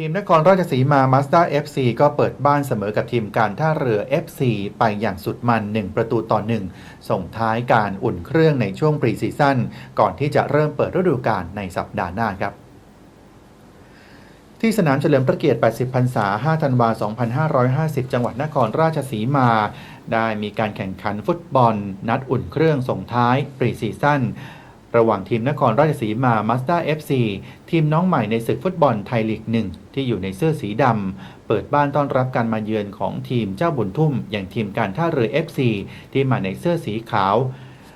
ทีมนครราชสีมามาสด้า FC ก็เปิดบ้านเสมอกับทีมการท่าเรือ FC ไปอย่างสุดมัน 1 ประตูต่อ 1 ส่งท้ายการอุ่นเครื่องในช่วงปรีซีซั่นก่อนที่จะเริ่มเปิดฤดูกาลในสัปดาห์หน้าครับที่สนามเฉลิมพระเกียรติ 80 พรรษา 5 ธันวาคม2550 จังหวัดนครราชสีมา ได้มีการแข่งขันฟุตบอล นัดอุ่นเครื่องส่งท้ายปรีซีซั่น ระหว่างทีมนครราชสีมามาสด้า FC ทีมน้องใหม่ในศึกฟุตบอลไทยลีกหนึ่งที่อยู่ในเสื้อสีดำ เปิดบ้านต้อนรับการมาเยือนของทีมเจ้าบุญทุ่ม อย่างทีมการท่าเรือ FC ที่มาในเสื้อสีขาว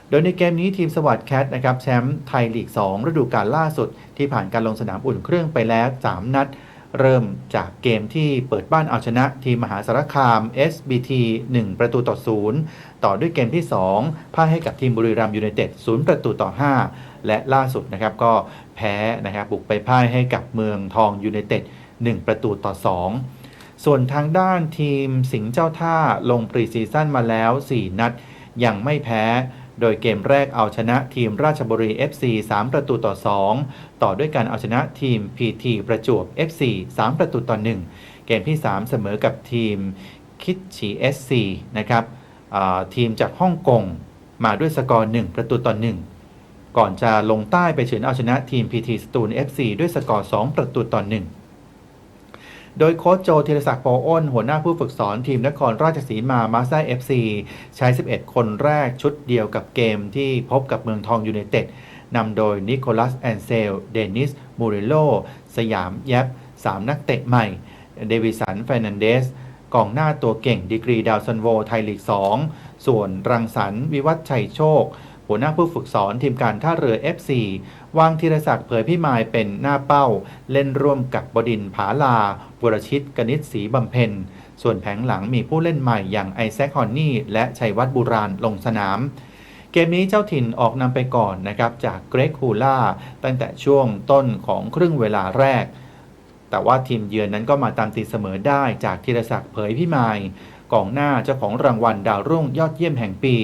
โดยในเกมนี้ทีมสวัสด์แคทนะครับแชมป์ไทยลีก 2 ฤดูกาลล่าสุด ที่ผ่านการลงสนามอุ่นเครื่องไปแล้ว 3 นัด เริ่มจากเกมที่เปิดบ้านเอาชนะทีมมหาสารคาม SBT 1 ประตูต่อ 0 ต่อด้วยเกมที่ 2พ่ายให้กับทีมบุรีรัมย์ยูไนเต็ด 0 ประตูต่อ 5 และล่าสุดนะครับก็แพ้นะครับบุกไปพ่ายให้กับเมืองทองยูไนเต็ด 1 ประตูต่อ 2 ส่วนทางด้านทีมสิงห์เจ้าท่าลงปรีซีซั่นมาแล้ว 4 นัดยังไม่แพ้ โดยเกมแรกเอาชนะทีมราชบุรี FC 3 ประตูต่อ 2 ต่อด้วยการเอาชนะทีม PT ประจวบ FC 3 ประตูต่อ 1 เกมที่ 3 เสมอกับทีมคิดฉี SC นะครับทีมจากฮ่องกงมาด้วยสกอร์ 1 ประตูต่อ 1 ก่อนจะลงใต้ไปเฉือนเอาชนะทีม PT สตูล FC ด้วยสกอร์ 2 ประตูต่อ 1 โดยโค้ชโจธีรศักดิ์โปอ้น หัวหน้าผู้ฝึกสอนทีมนครราชสีมามาสด้า FC ใช้ 11 คนแรกชุดเดียวกับเกมที่พบกับเมืองทองยูไนเต็ดนำโดยนิโคลัสแอนเซล เดนิส มูริโล สยาม แยบ3 นักเตะใหม่ เดวิสันเฟรนันเดสกองหน้าตัวเก่งดีกรีดาวซันโวไทยลีก 2 ส่วนรังสรรค์วิวัฒชัยโชค หัวหน้าผู้ฝึกสอนทีมการท่าเรือ FC วางธีรศักดิ์เผยพิมายเป็นหน้าเป้า เล่นร่วมกับบดินผาลาวรชิตกนิษฐ์ศรีบำเพ็ญส่วนแผงหลังมีผู้เล่นใหม่อย่างไอแซคฮอนนี่และชัยวัฒน์บุราณลงสนาม เกมนี้เจ้าถิ่นออกนำไปก่อนนะครับจากเกรกฮูล่าตั้งแต่ช่วงต้นของครึ่งเวลาแรก แต่ว่าทีมเยือนนั้นก็มาตามตีเสมอได้จากธีรศักดิ์เผยพิมายกองหน้าเจ้าของรางวัลดาวรุ่งยอดเยี่ยมแห่งปี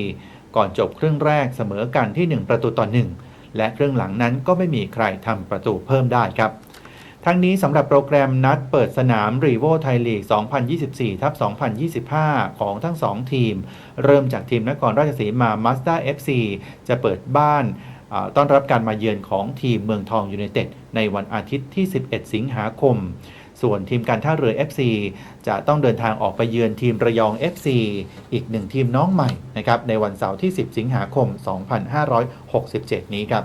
ก่อนจบครึ่งแรกเสมอกันที่ 1 ประตูต่อ 1 และครึ่งหลังนั้นก็ไม่มีใครทำประตูเพิ่มได้ครับ ทั้งนี้สำหรับโปรแกรมนัดเปิดสนามรีโวไทยลีก 2024ทับ2025 ของทั้ง 2 ทีม เริ่มจากทีมนครราชสีมามาสด้า FC จะเปิดบ้านต้อนรับการมาเยือนของทีมเมืองทองยูไนเต็ดในวันอาทิตย์ที่ 11 สิงหาคม ส่วนทีมการท่าเรือ FC จะต้องเดินทางออกไปเยือนทีมระยอง FC อีกหนึ่งทีมน้องใหม่นะครับในวันเสาร์ที่ 10 สิงหาคม 2567 นี้ครับ